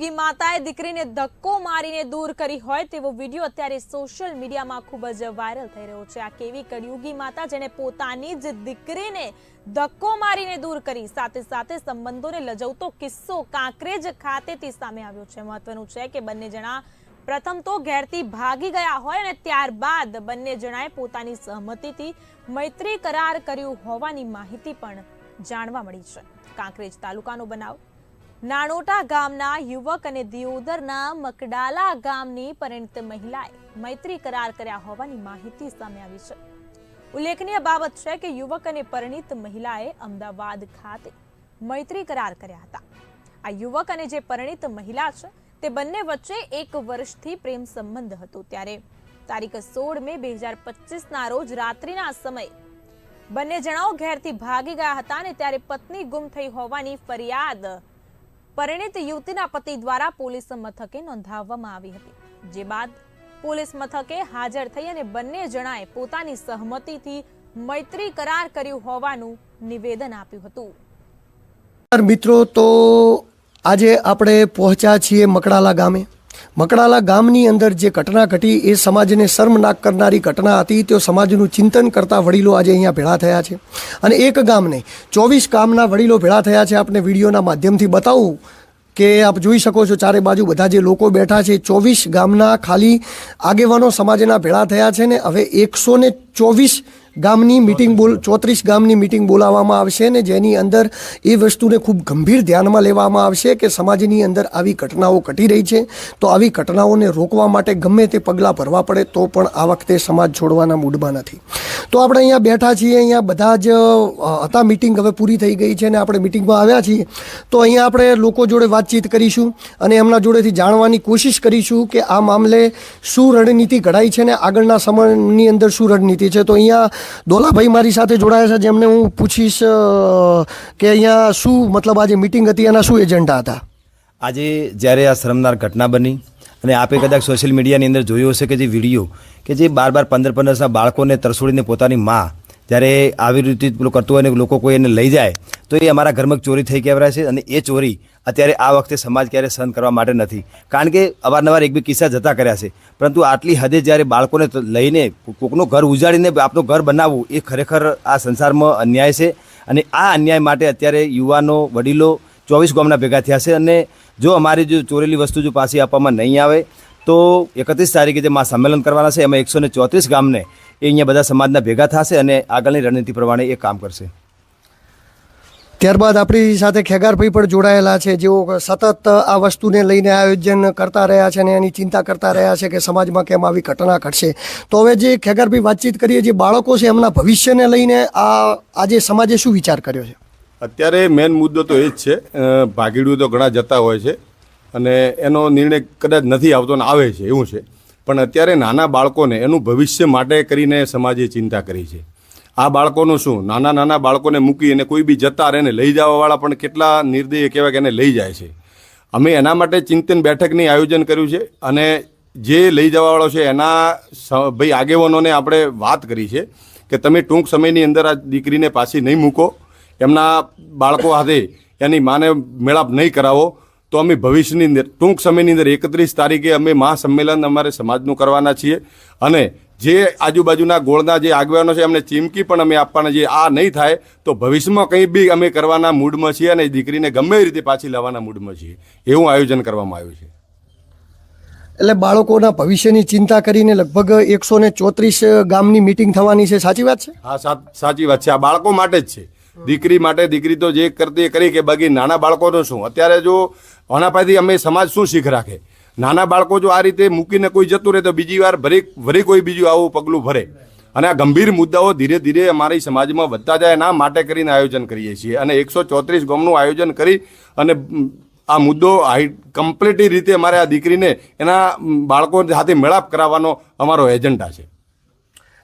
યોગી માતાએ દીકરીને ધક્કો મારીને દૂર કરી હોય તેવો વીડિયો અત્યારે સોશિયલ મીડિયામાં ખૂબ જ વાયરલ થઈ રહ્યો છે. આ કેવી કળિયુગી માતા જેને પોતાની જ દીકરીને ધક્કો મારીને દૂર કરી, સાથે સાથે સંબંધોને લજવતો કિસ્સો કાંકરેજ ખાતેથી સામે આવ્યો છે. મહત્વનું છે કે બંને જણા પ્રથમ તો ઘેરથી ભાગી ગયા હોય અને ત્યારબાદ બંને જણાએ પોતાની સહમતિથી મૈત્રી કરાર કર્યું હોવાની માહિતી પણ જાણવા મળી છે. કાંકરેજ તાલુકાનો બનાવ. નાણોટા ગામના યુવક અને દિયોદરના મકડાલા ગામની પરિણીત મહિલાએ મૈત્રી કરાર કર્યા હોવાની માહિતી સામે આવી છે. ઉલ્લેખનીય બાબત છે કે યુવક અને પરિણીત મહિલાએ અમદાવાદ ખાતે મૈત્રી કરાર કર્યા હતા. આ યુવક અને જે પરિણિત મહિલા છે, તે બંને વચ્ચે એક વર્ષથી પ્રેમ સંબંધ હતો. ત્યારે તારીખ સોળ મે બે હજાર પચીસના રોજ રાત્રિના સમયે બંને જણાઓ ઘેરથી ભાગી ગયા હતા અને ત્યારે પત્ની ગુમ થઈ હોવાની ફરિયાદ પરિણીત યુવતીના પતિ દ્વારા પોલીસ મથકે નોંધાવવામાં આવી હતી. જે બાદ પોલીસ મથકે હાજર થઈ અને બંને જણાએ પોતાની સહમતિથી મૈત્રી કરાર કર્યું હોવાનું નિવેદન આપ્યું હતું. મિત્રો, તો આજે આપણે પહોંચ્યા છીએ મકડાલા ગામે. મકડાલા ગામની અંદર જે ઘટના ઘટી, એ સમાજને શર્મનાક કરનારી ઘટના હતી. તેઓ સમાજનું ચિંતન કરતા વડીલો આજે અહીંયા ભેળા થયા છે. અને એક ગામને, ચોવીસ ગામના વડીલો ભેળા થયા છે. આપણે વિડીયોના માધ્યમથી બતાવું કે આપ જોઈ શકો છો, ચારે બાજુ બધા જે લોકો બેઠા છે, ચોવીસ ગામના ખાલી આગેવાનો સમાજના ભેળા થયા છે ને, હવે એકસો ચોવીસ ગામની મિટિંગ બોલ ચોત્રીસ ગામની મિટિંગ બોલાવવામાં આવશે ને જેની અંદર એ વસ્તુને ખૂબ ગંભીર ધ્યાનમાં લેવામાં આવશે કે સમાજની અંદર આવી ઘટનાઓ ઘટી રહી છે. તો આવી ઘટનાઓને રોકવા માટે ગમે તે પગલાં ભરવા પડે તો પણ આ વખતે સમાજ છોડવાના મૂડમાં નથી. તો આપણે અહીંયા બેઠા છીએ, અહીંયા બધા જ હતા મિટિંગ હવે પૂરી થઈ ગઈ છે ને આપણે મિટિંગમાં આવ્યા છીએ. તો અહીંયા આપણે લોકો જોડે વાતચીત કરીશું અને એમના જોડેથી જાણવાની કોશિશ કરીશું કે આ મામલે શું રણનીતિ ઘડાઈ છે ને આગળના સમયની અંદર શું રણનીતિ છે. તો અહીંયા દોલાભાઈ મારી સાથે જોડાયા છે, જેમને હું પૂછીશ કે અહીંયા શું, મતલબ આજે મિટિંગ હતી, એના શું એજન્ડા હતા? આજે જ્યારે આ શરમનાર ઘટના બની અને આપે કદાચ સોશિયલ મીડિયાની અંદર જોયું હશે કે જે વીડિયો કે જે બાર બાર પંદર પંદર બાળકોને તરસોડીને પોતાની માં જ્યારે આવી રીતે પેલું કરતું હોય ને લોકો કોઈ એને લઈ જાય, તો એ અમારા ઘરમાં ચોરી થઈ કહેવાય છે અને એ ચોરી અત્યારે આ વખતે સમાજ ક્યારે સહન કરવા માટે નથી. કારણ કે અવારનવાર એક બે કિસ્સા જતા કર્યા છે. પરંતુ આટલી હદે જ્યારે બાળકોને લઈને કોકનું ઘર ઉજાડીને આપનું ઘર બનાવવું, એ ખરેખર આ સંસારમાં અન્યાય છે. અને આ અન્યાય માટે અત્યારે યુવાનો, વડીલો ચોવીસ ગામના ભેગા થયા છે અને જો અમારી જો ચોરેલી વસ્તુ જો પાછી આપવામાં નહીં આવે, તો એકત્રીસ તારીખે જે મા સંમેલન કરવાના છે, એમાં એકસો ચોત્રીસ ગામને એ અહીંયા બધા સમાજના ભેગા થશે અને આગળની રણનીતિ પ્રમાણે એ કામ કરશે. ત્યારબાદ આપણી સાથે ખેગારભાઈ પણ જોડાયેલા છે. જેઓ સતત આ વસ્તુને લઈને આયોજન કરતા રહ્યા છે અને એની ચિંતા કરતા રહ્યા છે કે સમાજમાં કેમ આવી ઘટના ઘટશે. તો હવે જે ખેગારભાઈ વાતચીત કરીએ જે બાળકો છે એમના ભવિષ્યને લઈને આ આજે સમાજે શું વિચાર કર્યો છે? અત્યારે મેન મુદ્દો તો એ જ છે. ભાગીડું તો ઘણા જતા હોય છે અને એનો નિર્ણય કદાચ નથી આવતો ને આવે છે એવું છે. પણ અત્યારે નાના બાળકોને એનું ભવિષ્ય માટે કરીને સમાજે ચિંતા કરી છે. આ બાળકોનું શું? નાના નાના બાળકોને મૂકી અને કોઈ બી જતા રહે લઈ જવાવાળા પણ કેટલા નિર્દય કહેવાય કે એને લઈ જાય છે. અમે એના માટે ચિંતન બેઠકની આયોજન કર્યું છે અને જે લઈ જવાવાળો છે એના ભાઈ આગેવાનોને આપણે વાત કરી છે કે તમે ટૂંક સમયની અંદર આ દીકરીને પાછી નહીં મૂકો. એમના બાળકો સાથે એની માને મેળાપ નહીં કરાવો. તો અમે ભવિષ્યની અંદર ટૂંક સમયની અંદર એકત્રીસ તારીખે અમે મહાસંમેલન અમારે સમાજનું કરવાના છીએ. અને જે આજુબાજુના ગોળના જે આગેવાનો છે એમને ચીમકી પણ અમે આપવાના છીએ. આ નહીં થાય તો ભવિષ્યમાં કંઈ બી અમે કરવાના મૂડમાં છીએ અને દીકરીને ગમે એ રીતે પાછી લાવવાના મૂડમાં છીએ. એવું આયોજન કરવામાં આવ્યું છે. એટલે બાળકોના ભવિષ્યની ચિંતા કરીને લગભગ એકસો ને ચોત્રીસ ગામની મિટિંગ થવાની છે. સાચી વાત છે? હા સાચી વાત છે. આ બાળકો માટે જ છે. દીકરી માટે દીકરી તો જે કરતી કરી કે બાકી નાના બાળકોનું શું? અત્યારે જો આના પાસેથી અમે સમાજ શું શીખ રાખે? નાના બાળકો જો આ રીતે મૂકીને કોઈ જતું રહે તો બીજી વાર ભરી ભરી કોઈ બીજું આવું પગલું ભરે. અને આ ગંભીર મુદ્દાઓ ધીરે ધીરે અમારી સમાજમાં વધતા જાય એના માટે કરીને આયોજન કરીએ છીએ. અને એકસો ચોત્રીસ ગોમનું આયોજન કરી અને આ મુદ્દો કમ્પ્લીટલી રીતે અમારે આ દીકરીને એના બાળકો સાથે મેળાપ કરાવવાનો અમારો એજન્ડા છે.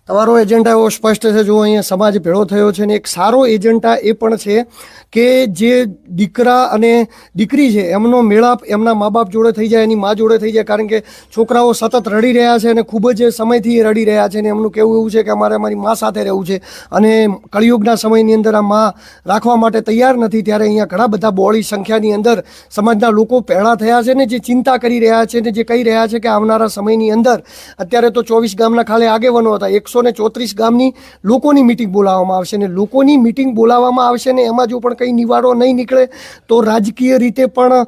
તમારો એજન્ડા એવો સ્પષ્ટ છે જો અહીંયા સમાજ ભેળો થયો છે ને એક સારો એજન્ડા એ પણ છે કે જે દીકરા અને દીકરી છે, એમનો મેળાપ એમના મા બાપ જોડે થઈ જાય, એની મા જોડે થઈ જાય, કારણ કે છોકરાઓ સતત રડી રહ્યા છે અને ખૂબ જ સમયથી રડી રહ્યા છે ને એમનું કહેવું એવું છે કે અમારે અમારી મા સાથે રહેવું છે અને કળિયુગના સમયની અંદર આ મા રાખવા માટે તૈયાર નથી, ત્યારે અહીંયા ઘણા બધા બોળી સંખ્યાની અંદર સમાજના લોકો પહેળા થયા છે ને જે ચિંતા કરી રહ્યા છે ને જે કહી રહ્યા છે કે આવનારા સમયની અંદર, અત્યારે તો ચોવીસ ગામના ખાલે આગેવાનો હતા, એકસો ને ચોત્રીસ ગામની લોકોની મિટિંગ બોલાવવામાં આવશે ને લોકોની મિટિંગ બોલાવવામાં આવશે ને એમાં જો પણ કંઈ નિવાડો નહીં નીકળે તો રાજકીય રીતે પણ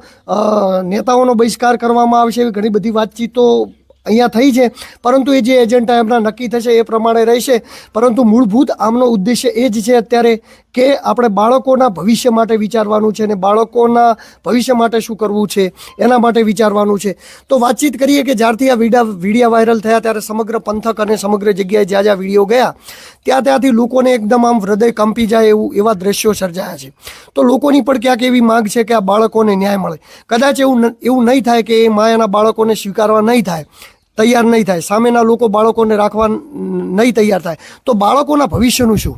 નેતાઓનો બહિષ્કાર કરવામાં આવશે એવી ઘણી બધી વાતચીતો અહીંયા થઈ છે. પરંતુ એ જે એજન્ડા એમના નક્કી થશે એ પ્રમાણે રહેશે. પરંતુ મૂળભૂત આમનો ઉદ્દેશ્ય એ જ છે અત્યારે કે આપણે બાળકોના ભવિષ્ય માટે વિચારવાનું છે અને બાળકોના ભવિષ્ય માટે શું કરવું છે, એના માટે વિચારવાનું છે. તો વાતચીત કરીએ કે જ્યારથી આ વિડીયા વિડીયા વાયરલ થયા ત્યારે સમગ્ર પંથક અને સમગ્ર જગ્યાએ જ્યાં જ્યાં વીડિયો ગયા, ત્યાં ત્યાંથી લોકોને એકદમ આમ હૃદય કંપી જાય એવું, એવા દ્રશ્યો સર્જાયા છે. તો લોકોની પણ ક્યાંક એવી માંગ છે કે આ બાળકોને ન્યાય મળે. કદાચ એવું એવું નહીં થાય કે એ મા એના બાળકોને સ્વીકારવા નહીં થાય. તૈયાર નહીં થાય. સામેના લોકો બાળકોને રાખવા નહીં તૈયાર થાય. તો બાળકોના ભવિષ્યનું શું?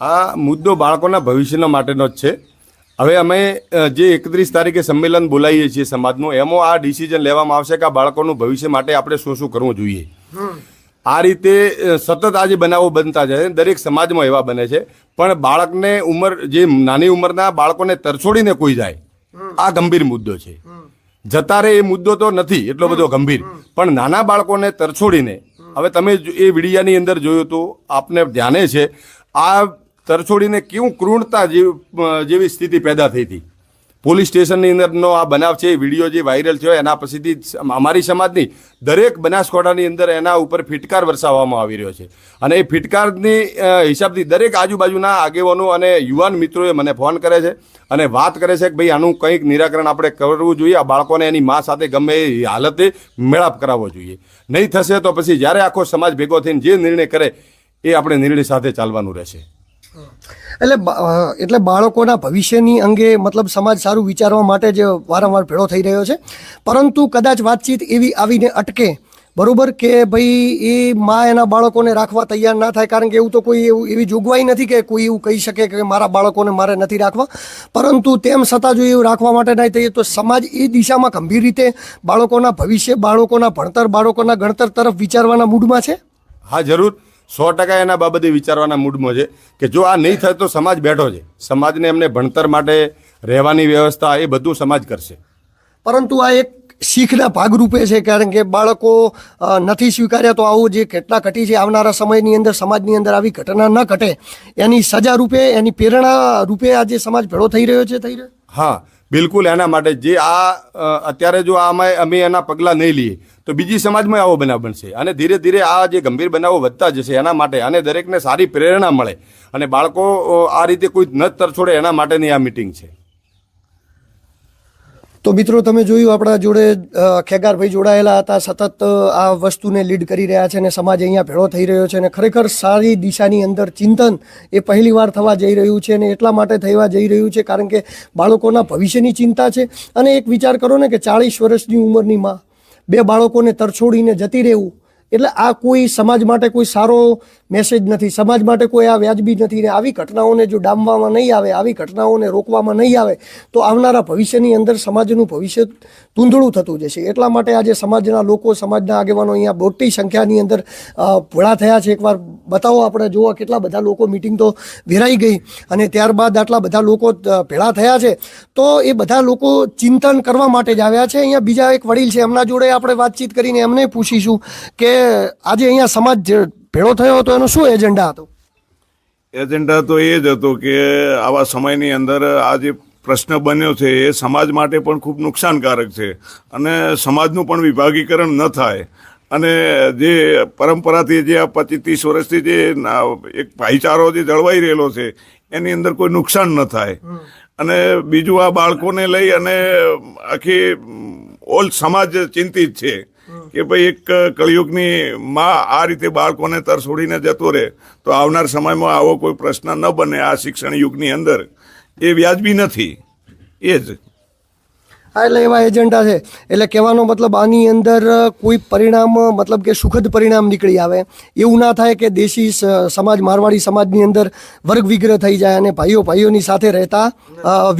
આ મુદ્દો બાળકોના ભવિષ્યના માટેનો જ છે. હવે અમે જે એકત્રીસ તારીખે સંમેલન બોલાવીએ છીએ સમાજનું એમાં આ ડિસિઝન લેવામાં આવશે કે આ બાળકોનું ભવિષ્ય માટે આપણે શું શું કરવું જોઈએ. આ રીતે સતત આજે બનાવો બનતા જાય દરેક સમાજમાં એવા બને છે. પણ બાળકને ઉંમર જે નાની ઉંમરના બાળકોને તરછોડીને કોઈ જાય આ ગંભીર મુદ્દો છે. જતા રહે એ મુદ્દો તો નથી એટલો બધો ગંભીર. પણ નાના બાળકોને તરછોડીને હવે તમે એ વિડિયાની અંદર જોયું હતું આપને ધ્યાને છે આ તરછોડીને કેવું ક્રૂરતા જેવી સ્થિતિ પેદા થઈ હતી? પોલીસ સ્ટેશનની અંદરનો આ બનાવ છે વીડિયો જે વાયરલ થયો, એના પછીથી અમારી સમાજની દરેક બનાસકાંઠાની અંદર એના ઉપર ફિટકાર વરસાવવામાં આવી રહ્યો છે. અને એ ફિટકારની હિસાબથી દરેક આજુબાજુના આગેવાનો અને યુવાન મિત્રોએ મને ફોન કરે છે અને વાત કરે છે કે ભાઈ, આનું કંઈક નિરાકરણ આપણે કરવું જોઈએ, આ બાળકોને એની મા સાથે ગમે એ હાલતે મેળાપ કરાવવો જોઈએ. નહીં થશે તો પછી જ્યારે આખો સમાજ ભેગો થઈને જે નિર્ણય કરે, એ આપણે નિર્ણય સાથે ચાલવાનું રહેશે. એટલે એટલે બાળકોના ભવિષ્યની અંગે મતલબ સમાજ સારું વિચારવા માટે જ વારંવાર ભેળો થઈ રહ્યો છે. પરંતુ કદાચ વાતચીત એવી આવીને અટકે, બરોબર કે ભાઈ એ મા એના બાળકોને રાખવા તૈયાર ના થાય, કારણ કે એવું તો કોઈ એવું એવી જોગવાઈ નથી કે કોઈ એવું કહી શકે કે મારા બાળકોને મારે નથી રાખવા. પરંતુ તેમ છતાં જો એવું રાખવા માટે નહીં થઈએ તો સમાજ એ દિશામાં ગંભીર રીતે બાળકોના ભવિષ્ય, બાળકોના ભણતર, બાળકોના ગણતર તરફ વિચારવાના મૂડમાં છે? હા, જરૂર. સો ટકા એના બાબતે વિચારવાના મૂડમાં છે કે જો આ નહીં થાય તો સમાજ બેઠો છે. સમાજને એમને ભણતર માટે રહેવાની વ્યવસ્થા એ બધું સમાજ કરશે. પરંતુ આ એક શીખના ભાગરૂપે છે કારણ કે બાળકો નથી સ્વીકાર્યા તો આવું જે ઘટના ઘટી છે આવનારા સમયની અંદર સમાજની અંદર આવી ઘટના ન ઘટે. એની સજા રૂપે એની પ્રેરણા રૂપે આજે સમાજ ભેળો થઈ રહ્યો છે થઈ રહ્યો? હા બિલકુલ એના માટે જે આ અત્યારે જો આમાં અમે એના પગલાં નહીં લઈએ, તો બીજી સમાજમાં આવો બનાવ બનશે. અને ધીરે ધીરે આ જે ગંભીર બનાવો વધતા જશે એના માટે, અને દરેકને સારી પ્રેરણા મળે. અને બાળકો આ રીતે કોઈ ન તરછોડે એના માટેની આ મિટિંગ છે. તો મિત્રો, તમે જોયું આપણા જોડે ખેગારભાઈ જોડાયેલા હતા, સતત આ વસ્તુને લીડ કરી રહ્યા છે અને સમાજ અહીંયા ભેળો થઈ રહ્યો છે અને ખરેખર સારી દિશાની અંદર ચિંતન એ પહેલી વાર થવા જઈ રહ્યું છે અને એટલા માટે થવા જઈ રહ્યું છે કારણ કે બાળકોના ભવિષ્યની ચિંતા છે. અને એક વિચાર કરો ને કે ચાળીસ વર્ષની ઉંમરની માં બે બાળકોને તરછોડીને જતી રહેવું એટલે આ કોઈ સમાજ માટે કોઈ સારો મેસેજ નથી. સમાજ માટે કોઈ આ વ્યાજબી નથી ને આવી ઘટનાઓને જો ડામવામાં નહીં આવે, આવી ઘટનાઓને રોકવામાં નહીં આવે, તો આવનારા ભવિષ્યની અંદર સમાજનું ભવિષ્ય ધૂંધળું થતું જશે. એટલા માટે આજે સમાજના લોકો, સમાજના આગેવાનો અહીંયા મોટી સંખ્યાની અંદર ભોળા થયા છે. એકવાર બતાવો આપણે, જોવા કેટલા બધા લોકો મિટિંગ તો વેરાઈ ગઈ અને ત્યારબાદ આટલા બધા લોકો ભેળા થયા છે. તો એ બધા લોકો ચિંતન કરવા માટે જ આવ્યા છે. અહીંયા બીજા એક વડીલ છે. એમના જોડે આપણે વાતચીત કરીને એમને પૂછીશું કે આજે અહીંયા સમાજ ભેળો થયો હતો, એનો શું એજન્ડા હતો? એજન્ડા તો એ જ હતો કે આવા સમયની અંદર આ જે પ્રશ્ન બન્યો છે, એ સમાજ માટે પણ ખૂબ નુકસાનકારક છે અને સમાજનું પણ વિભાગીકરણ ન થાય. અને જે પરંપરાથી જે આ પચીસ, ત્રીસ વર્ષથી જે એક ભાઈચારો જે જળવાઈ રહેલો છે, એની અંદર કોઈ નુકસાન ન થાય. અને બીજું આ બાળકોને લઈ અને આખી ઓલ સમાજ ચિંતિત છે. કે ભાઈ એક કળિયુગની માં આ રીતે બાળકોને તરસોડીને જતો રહે, તો આવનાર સમયમાં આવો કોઈ પ્રશ્ન ન બને આ શિક્ષણ યુગની અંદર. એ વ્યાજબી નથી. એ જ. હા, એટલે એવા એજન્ડા છે. એટલે કહેવાનો મતલબ આની અંદર કોઈ પરિણામ મતલબ કે સુખદ પરિણામ નીકળી આવે. એવું ના થાય કે દેશી સમાજ, મારવાડી સમાજની અંદર વર્ગ વિગ્રહ થઈ જાય અને ભાઈઓ ભાઈઓની સાથે રહેતા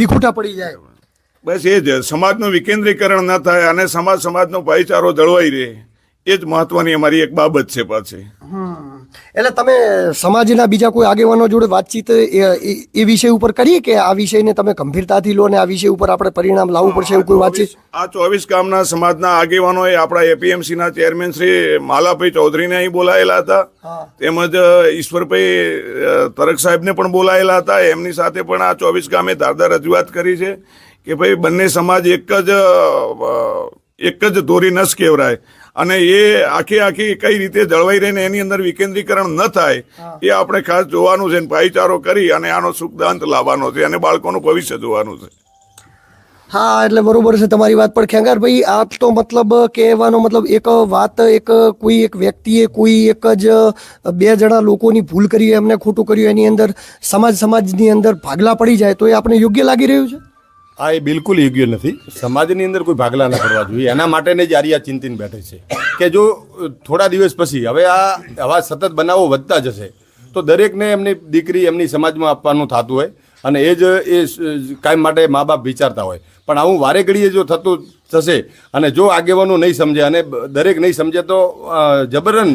વિખૂટા પડી જાય. બસ એ જ સમાજનું વિકેન્દ્રીકરણ ના થાય અને સમાજ સમાજનો ભાઈચારો જળવાઈ રહે એ જ મહત્વની અમારી એક બાબત છે પાછી. એટલે તમે સમાજના બીજા કોઈ આગેવાનો જોડે વાતચીત એ એ- એ વિષય ઉપર કરીએ કે આ વિષયને તમે ગંભીરતાથી લો અને આ વિષય ઉપર આપણે પરિણામ લાવવું પડશે એવું કોઈ વાતચીત? આ ચોવીસ ગામના સમાજના આગેવાનોએ આપણા એપીએમસી ના ચેરમેન શ્રી માલાભાઈ ચૌધરીને અહીં બોલાયેલા હતા. તેમજ ઈશ્વરભાઈ તરક સાહેબને પણ બોલાયેલા હતા. એમની સાથે પણ આ ચોવીસ ગામે ધારદાર રજૂઆત કરી છે. કે ભાઈ બંને સમાજ એક જ એક જ દોરી નસ કહેવરાય અને એ આખી આખી કઈ રીતે જળવાઈ રહીને એની અંદર વિકેન્દ્રીકરણ ન થાય એ આપણે ખાસ જોવાનું છે ભાઈચારો કરી અને આનો સુખદાંત લાવવાનો છે અને બાળકોનું ભવિષ્ય જોવાનું છે. હા એટલે બરોબર છે તમારી વાત. પણ ખેંગારભાઈ આ તો મતલબ કહેવાનો મતલબ એક વાત એક કોઈ એક વ્યક્તિએ કોઈ એક જ બે જણા લોકોની ભૂલ કરી એમને ખોટું કર્યું એની અંદર સમાજ સમાજની અંદર ભાગલા પડી જાય તો એ આપણે યોગ્ય લાગી રહ્યું છે? આ એ બિલકુલ યોગ્ય નથી. સમાજની અંદર કોઈ ભાગલા ના કરવા જોઈએ. એના માટેને જ આર્યા ચિંતિન બેઠે છે. કે જો થોડા દિવસ પછી, હવે આ આવા સતત બનાવો વધતા જશે, તો દરેકને એમની દીકરી એમની સમાજમાં આપવાનું થતું હોય અને એ જ, એ કાયમ માટે મા બાપ વિચારતા હોય. પણ આવું વારે ઘડીએ જો થતું થશે અને જો આગેવાનો નહીં સમજે અને દરેક નહીં સમજે તો જબરન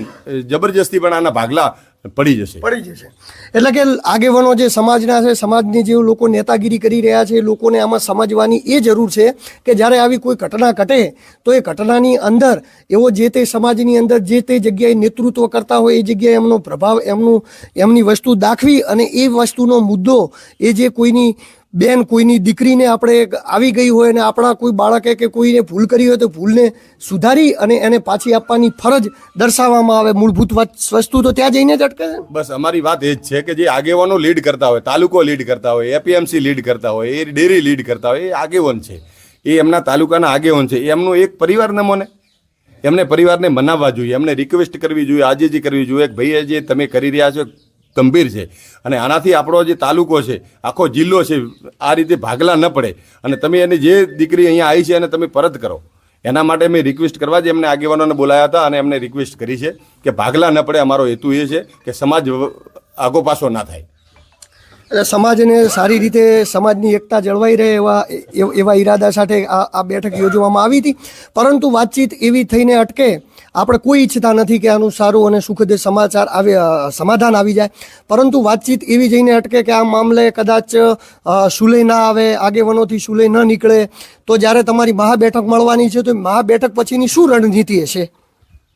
જબરજસ્તી પણ આના ભાગલા પડી જશે. પડી જશે. એટલે કે આગેવાનો જે સમાજના છે, સમાજની જે લોકો નેતાગીરી કરી રહ્યા છે, લોકોને આમાં સમજવાની એ જરૂર છે કે જ્યારે આવી કોઈ ઘટના ઘટે, તો એ ઘટનાની અંદર એવો જે તે સમાજની અંદર જે તે જગ્યાએ નેતૃત્વ કરતા હોય, એ જગ્યાએ એમનો પ્રભાવ, એમનું, એમની વસ્તુ દાખવી અને એ વસ્તુનો મુદ્દો, એ જે કોઈની બેન કોઈની દીકરીને આપણે આવી ગઈ હોય અને આપણા કોઈ બાળકે કે કોઈને ભૂલ કરી હોય તો ભૂલને સુધારી અને એને પાછી આપવાની ફરજ દર્શાવવામાં આવે. મૂળભૂત વાત- વસ્તુ તો ત્યાં જઈને જ અટકે છે બસ અમારી વાત એ જ છે કે જે આગેવાનો લીડ કરતા હોય, તાલુકો લીડ કરતા હોય એપીએમસી લીડ કરતા હોય, એ ડેરી લીડ કરતા હોય, એ આગેવાન છે. એ એમના તાલુકાના આગેવાન છે. એમનો એક પરિવાર નમોને એમને પરિવારને મનાવવા જોઈએ, એમને રિક્વેસ્ટ કરવી જોઈએ, આજે જે કરવી જોઈએ ભાઈ જે તમે કરી રહ્યા છો ગંભીર છે. અને આનાથી આપણો જે તાલુકો છે, આખો જિલ્લો છે, આ રીતે ભાગલા ન પડે. અને તમે એની જે દીકરી અહીંયા આવી છે એને તમે પરત કરો. એના માટે મેં રિક્વેસ્ટ કરવા જ એમને આગેવાનોને બોલાયા હતા અને એમને રિક્વેસ્ટ કરી છે કે ભાગલા ન પડે. અમારો હેતુ એ છે કે સમાજ આગો પાછો ના થાય. સમાજને સારી રીતે સમાજની એકતા જળવાઈ રહે એવા એવા ઈરાદા સાથે આ આ બેઠક યોજવામાં આવી હતી. પરંતુ વાતચીત એવી થઈને અટકે આપણે કોઈ ઈચ્છતા નથી કે આનું સારું અને સુખદ સમાચાર આવે સમાધાન આવી જાય. પરંતુ વાતચીત એવી જઈને અટકે કે આ મામલે કદાચ અ, સુલેહ ના આવે આગેવાનોથી સુલેહ ન નીકળે તો જ્યારે તમારી મહાબેઠક મળવાની છે તો મહાબેઠક પછીની શું રણનીતિ હશે?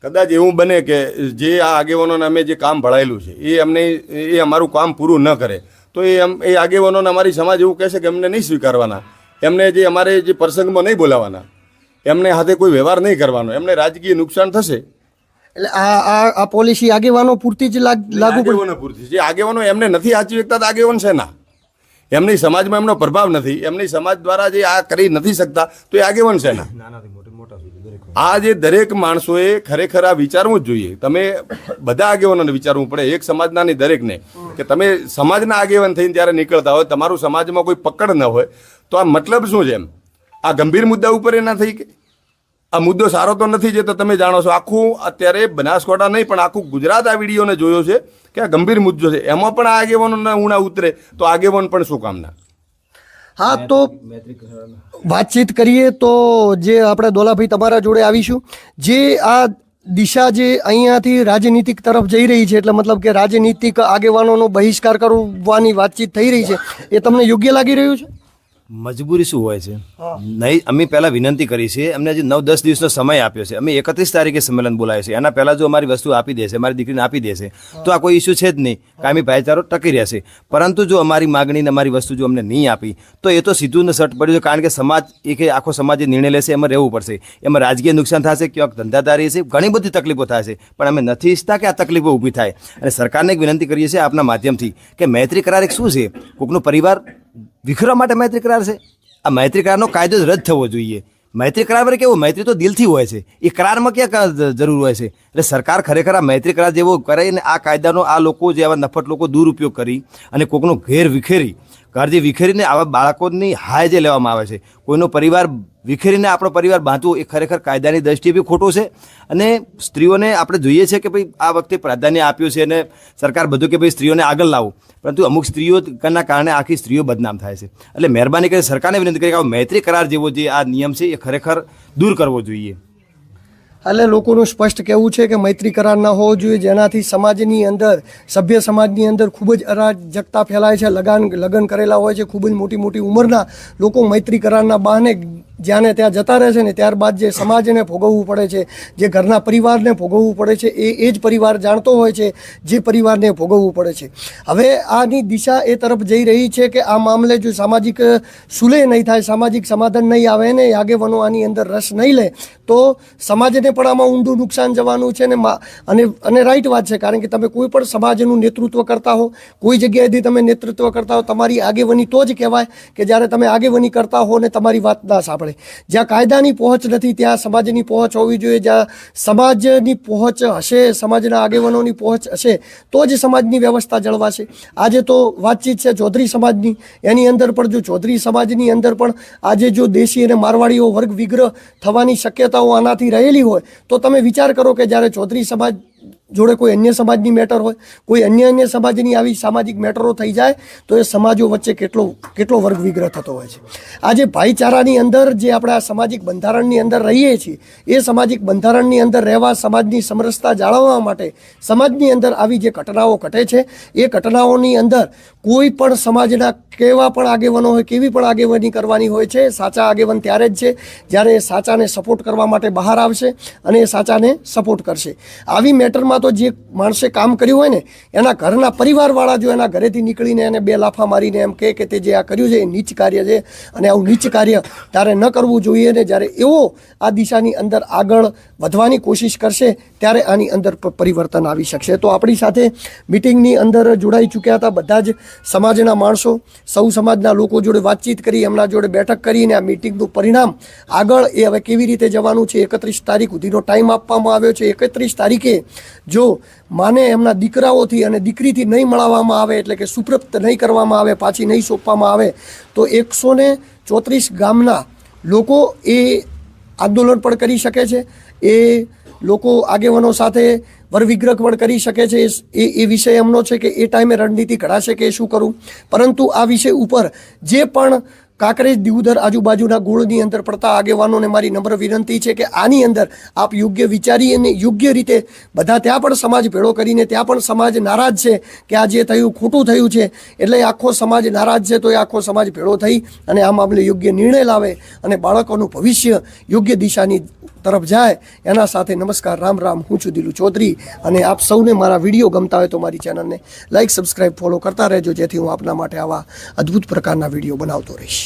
કદાચ એવું બને કે જે આ આગેવાનોને અમે જે કામ ભળાયેલું છે એ અમને એ અમારું કામ પૂરું ન કરે. તો એ એમ એ આગેવાનોને અમારી સમાજ એવું કહેશે કે એમને નહીં સ્વીકારવાના. એમને જે અમારે જે પ્રસંગમાં નહીં બોલાવાના. એમને હાથે કોઈ વ્યવહાર નહીં કરવાનો. એમને રાજકીય નુકસાન થશે. એટલે આ આ આ પોલિસી આગેવાનો પૂરતી જ લાગુ પડે આગેવાનો પૂરતી. જે આગેવાનો એમને નથી સાચી શકતા તો આગેવાન છે ના એમની સમાજમાં એમનો પ્રભાવ નથી. એમની સમાજ દ્વારા જે આ કરી નથી શકતા તો એ આગેવાન છે ના આ જે દરેક માણસોએ ખરેખર આ વિચારવું જ જોઈએ. તમે બધા આગેવાનોને વિચારવું પડે, એક સમાજના નહીં દરેકને, કે તમે સમાજના આગેવાન થઈને જ્યારે નીકળતા હોય, તમારું સમાજમાં કોઈ પકડ ન હોય, તો આ મતલબ શું છે એમ? આ ગંભીર મુદ્દા ઉપર એ ના થઈ કે? આ મુદ્દો સારો તો નથી જે તો તમે જાણો છો. આખું અત્યારે બનાસકાંઠા નહીં, પણ આખું ગુજરાત આ વિડીયોને જોયો છે કે આ ગંભીર મુદ્દો છે. એમાં પણ આ આગેવાનોના ઉણા ઉતરે, તો આગેવાન પણ શું કામના? હા તો વાતચીત કરીએ તો જે આપણે દોલાભાઈ તમારા જોડે આવીશું. જે આ દિશા જે અહીંયાથી રાજનીતિક તરફ જઈ રહી છે એટલે મતલબ કે રાજનીતિક આગેવાનોનો બહિષ્કાર કરવાની વાતચીત થઈ રહી છે એ તમને યોગ્ય લાગી રહ્યું છે? મજબૂરી શું હોય છે? નહીં અમે પહેલાં વિનંતી કરી છે અમને હજી નવ દસ દિવસનો સમય આપ્યો છે. અમે એકત્રીસ તારીખે સંમેલન બોલાવ્યું છે એના પહેલાં જો અમારી વસ્તુ આપી દેશે અમારી દીકરીને આપી દેશે તો આ કોઈ ઇસ્યુ છે જ નહીં. કાયમી ભાઈચારો ટકી રહેશે. પરંતુ જો અમારી માગણી ને અમારી વસ્તુ જો અમને નહીં આપી તો એ તો સીધું ને સટ પડ્યું છે કારણ કે સમાજ એક આખો સમાજ નિર્ણય લેશે એમાં રહેવું પડશે. એમાં રાજકીય નુકસાન થશે ક્યાંક ધંધાદારી છે ઘણી બધી તકલીફો થશે. પણ અમે નથી ઈચ્છતા કે આ તકલીફો ઊભી થાય. અને સરકારને એક વિનંતી કરીએ છીએ આપના માધ્યમથી કે મૈત્રી કરાર એક શું છે? કોકનો પરિવાર વિખરવા માટે મૈત્રી કરાર છે? આ મૈત્રી કરારનો કાયદો જ રદ થવો જોઈએ. મૈત્રી કરાર પર કેવું? મૈત્રી તો દિલથી હોય છે. એ કરારમાં ક્યાં જરૂર હોય છે? એટલે સરકાર ખરેખર આ મૈત્રી કરાર જેવો કરે અને આ કાયદાનો આ લોકો જે આવા નફટ લોકો દુરુપયોગ કરી અને કોકનો ઘેર વિખેરી ઘર વિખેરીને આવા બાળકોની હાય જે લેવામાં આવે છે. કોઈનો પરિવાર વિખેરીને આપણો પરિવાર બાંધવું એ ખરેખર કાયદાની દ્રષ્ટિએ બી ખોટું છે. અને સ્ત્રીઓને આપણે જોઈએ છે કે ભાઈ આ વખતે પ્રાધાન્ય આપ્યું છે અને સરકાર બધું કે ભાઈ સ્ત્રીઓને આગળ લાવો. પરંતુ અમુક સ્ત્રીઓના કારણે આખી સ્ત્રીઓ બદનામ થાય છે. એટલે મહેરબાની કરી સરકારને વિનંતી કરી કે આ મૈત્રી કરાર જેવો જે આ નિયમ છે એ ખરેખર દૂર કરવો જોઈએ. એટલે લોકોનું સ્પષ્ટ કહેવું છે કે મૈત્રી કરાર ન હોવો જોઈએ. જેનાથી સમાજની અંદર, સભ્ય સમાજની અંદર ખૂબ જ અરાજકતા ફેલાય છે. લગાન, લગ્ન કરેલા હોય છે. ખૂબ જ મોટી મોટી ઉંમરના લોકો મૈત્રી કરારના બહાને જ્યાં ને ત્યાં જતા રહે છે ને ત્યારબાદ જે સમાજને ભોગવવું પડે છે, જે ઘરના પરિવારને ભોગવવું પડે છે, એ એ જ પરિવાર જાણતો હોય છે, જે પરિવારને ભોગવવું પડે છે. હવે આની દિશા એ તરફ જઈ રહી છે કે આ મામલે જો સામાજિક સુલે નહીં થાય, સામાજિક સમાધાન નહીં આવે ને આગેવાનો આની અંદર રસ નહીં લે, તો સમાજને પણ આમાં ઊંડું નુકસાન જવાનું છે ને અને અને રાઈટ વાત છે, કારણ કે તમે કોઈ પણ સમાજનું નેતૃત્વ કરતા હો, કોઈ જગ્યાએથી તમે નેતૃત્વ કરતા હો, તમારી આગેવાની તો જ કહેવાય કે જ્યારે તમે આગેવાની કરતા હો ને તમારી વાત ના સાંભળે. જ્યાં કાયદાની પહોંચ નથી, ત્યાં સમાજની પહોંચ હોવી જોઈએ. જ્યાં સમાજની પહોંચ હશે, સમાજના આગેવાનોની પહોંચ હશે, તો જ સમાજની વ્યવસ્થા જળવાશે. આજે તો વાતચીત છે ચૌધરી સમાજની. એની અંદર પણ જો ચૌધરી સમાજની અંદર પણ આજે જો દેશી અને મારવાડીઓ વર્ગ વિગ્રહ થવાની શક્યતાઓ આનાથી રહેલી હોય, તો તમે વિચાર કરો કે જ્યારે ચૌધરી સમાજ જોડે કોઈ અન્ય સમાજની મેટર હોય, કોઈ અન્ય અન્ય સમાજની આવી સામાજિક મેટરો થઈ જાય, તો એ સમાજો વચ્ચે કેટલો કેટલો વર્ગ વિગ્રહ થતો હોય છે. આજે ભાઈચારાની અંદર જે આપણે આ સામાજિક બંધારણની અંદર રહીએ છીએ, એ સામાજિક બંધારણની અંદર રહેવા, સમાજની સમરસતા જાળવવા માટે સમાજની અંદર આવી જે ઘટનાઓ ઘટે છે, એ ઘટનાઓની અંદર કોઈ પણ સમાજના કેવા પણ આગેવાનો હોય, કેવી પણ આગેવાની કરવાની હોય છે, સાચા આગેવાન ત્યારે જ છે, જ્યારે એ સાચાને સપોર્ટ કરવા માટે બહાર આવશે અને એ સાચાને સપોર્ટ કરશે. આવી મેટરમાં તો જે માણસે કામ કર્યું હોય ને, એના ઘરના પરિવારવાળા જો એના ઘરેથી નીકળીને એને બે લાફા મારીને એમ કહે કે તે જે આ કર્યું છે એ નીચ કાર્ય છે અને આવું નીચ કાર્ય તારે ન કરવું જોઈએ ને, જ્યારે એવો આ દિશાની અંદર આગળ વધવાની કોશિશ કરશે ત્યારે આની અંદર પરિવર્તન આવી શકશે. તો આપણી સાથે મિટિંગની અંદર જોડાઈ ચૂક્યા હતા બધા જ સમાજના માણસો. સૌ સમાજના લોકો જોડે વાતચીત કરી, એમના જોડે બેઠક કરીને આ મિટિંગનું પરિણામ આગળ એ હવે કેવી રીતે જવાનું છે, એકત્રીસ તારીખ સુધીનો ટાઈમ આપવામાં આવ્યો છે. એકત્રીસ તારીખે જો માને એમના દીકરાઓથી અને દીકરીથી નહીં મળવામાં આવે, એટલે કે સુપ્રપ્ત નહીં કરવામાં આવે, પાછી નહીં સોંપવામાં આવે, તો એકસો ચોત્રીસ ગામના લોકો એ આંદોલન પણ કરી શકે છે. એ લોકો આગેવાનો સાથે વરવિગ્રહ પણ કરી શકે છે. એ એ વિષય એમનો છે કે એ ટાઈમે રણનીતિ ઘડાશે કે શું કરવું પરંતુ આ વિષય ઉપર જે પણ કાંકરેજ દીવદર આજુબાજુના ગોળની અંદર પડતા આગેવાનોને મારી નમ્ર વિનંતી છે કે આની અંદર આપ યોગ્ય વિચારી અને યોગ્ય રીતે બધા ત્યાં પણ સમાજ ભેળો કરીને ત્યાં પણ સમાજ નારાજ છે કે આ જે થયું ખોટું થયું છે, એટલે આખો સમાજ નારાજ છે તો એ આખો સમાજ ભેળો થઈ અને આ મામલે યોગ્ય નિર્ણય લાવે અને બાળકોનું ભવિષ્ય યોગ્ય દિશાની તરફ જાય, એના સાથે નમસ્કાર, રામ રામ, હું છું દિલુ ચૌધરી અને આપ સૌને મારા વીડિયો ગમતા હોય તો મારી ચેનલને લાઇક સબસ્ક્રાઈબ ફોલો કરતા રહેજો, જેથી હું આપના માટે આવા અદ્ભુત પ્રકારના વીડિયો બનાવતો રહીશ.